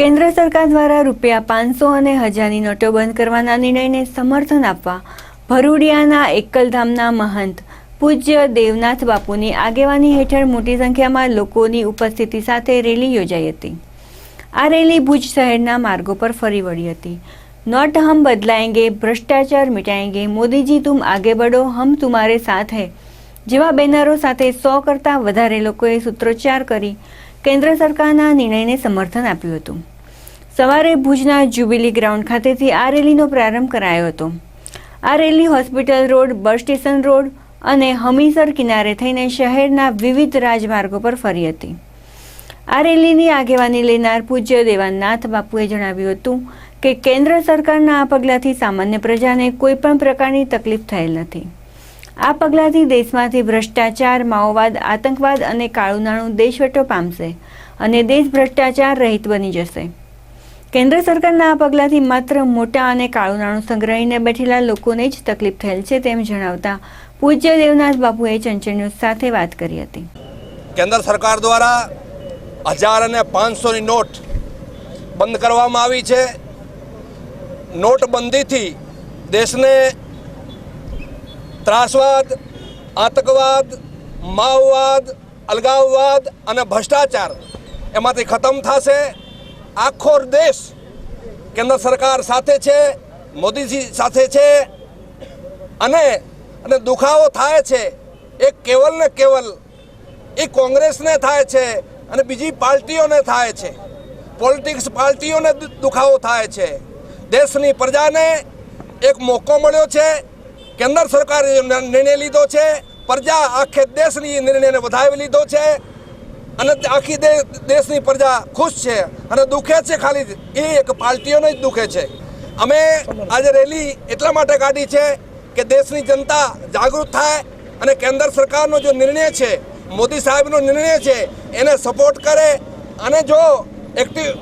કેન્દ્ર સરકાર દ્વારા રૂપિયા પાંચસો અને હજારની નોટો બંધ કરવાના નિર્ણયને સમર્થન આપવા ભરૂડિયાના એકલધામના મહંત પૂજ્ય દેવનાથ બાપુની આગેવાની હેઠળ મોટી સંખ્યામાં લોકોની ઉપસ્થિતિ સાથે રેલી યોજાઈ હતી. આ રેલી ભુજ શહેરના માર્ગો પર ફરી વળી હતી. નોટ હમ બદલાએંગે ભ્રષ્ટાચાર મિટાએંગે મોદીજી તુમ આગે બઢો, હમ તુમારે સાથ હૈ. જેવા બેનરો સાથે સો કરતાં વધારે લોકોએ સૂત્રોચ્ચાર કરી કેન્દ્ર સરકારના નિર્ણયને સમર્થન આપ્યું હતું. સવારે ભુજના જ્યુબિલી ગ્રાઉન્ડ ખાતેથી આ રેલીનો પ્રારંભ કરાયો હતો. આ rally hospital road, bus station road અને હમીસર કિનારે થઈને શહેરના વિવિધ રાજમાર્ગો પર ફરી હતી. આ રેલીની આગેવાની લેનાર પૂજ્ય દેવાનાથ બાપુએ જણાવ્યું હતું કે, કેન્દ્ર સરકારના આ પગલાંથી સામાન્ય પ્રજાને કોઈપણ પ્રકારની તકલીફ થયેલ નથી. આ પગલાંથી દેશમાંથી ભ્રષ્ટાચાર, માઓવાદ, આતંકવાદ અને કાળું નાણું દેશવટો પામશે અને દેશ ભ્રષ્ટાચાર રહિત બની જશે. કેન્દ્ર સરકારના આ પગલાંથી માત્ર મોટા અને કાળું નાણું સંગ્રહીને બેઠેલા લોકોને જ તકલીફ થયેલ છે તેમ જણાવતા પૂજ્ય દેવનાથ બાપુએ ચંચળ ન્યૂઝ સાથે વાત કરી હતી. કેન્દ્ર સરકાર દ્વારા હજાર અને પાંચસોની નોટ બંધ કરવામાં આવી છે. નોટબંધીથી દેશને ત્રાસવાદ, આતંકવાદ, માઓવાદ, અલગાવવાદ અને ભ્રષ્ટાચાર એમાંથી ખતમ થશે. આખો દેશ કેન્દ્ર સરકાર સાથે છે, મોદીજી સાથે છે અને અને દુખાવો થાય છે. એ કેવલ ને કેવલ એ કોંગ્રેસને થાય છે અને બીજી પાર્ટીઓને થાય છે. પોલિટિક્સ પાર્ટીઓને દુખાવો થાય છે. દેશની પ્રજાને એક મોકો મળ્યો છે કેન્દ્ર સરકારે નિર્ણય લીધો છે, પ્રજા આખે દેશની નિર્ણયને વધાવી લીધો છે અને આખી દેશની પ્રજા ખુશ છે અને દુખે છે ખાલી એ એક પાર્ટીઓને જ દુખે છે. અમે આજે રેલી એટલા માટે કાઢી છે કે દેશની જનતા જાગૃત થાય અને કેન્દ્ર સરકારનો જે નિર્ણય છે, મોદી સાહેબનો નિર્ણય છે, એને સપોર્ટ કરે અને જો એક્ટિવ,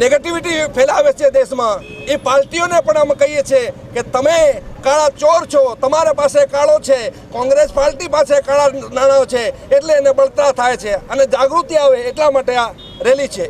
નેગેટિવિટી ફેલાવે છે દેશમાં એ પાર્ટીઓને પણ અમે કહીએ છીએ કે તમે કાળા ચોર છો, તમારા પાસે કાળો છે, કોંગ્રેસ પાર્ટી પાસે કાળા નાણાં છે, એટલે એને બળતરા થાય છે અને જાગૃતિ આવે એટલા માટે આ રેલી છે.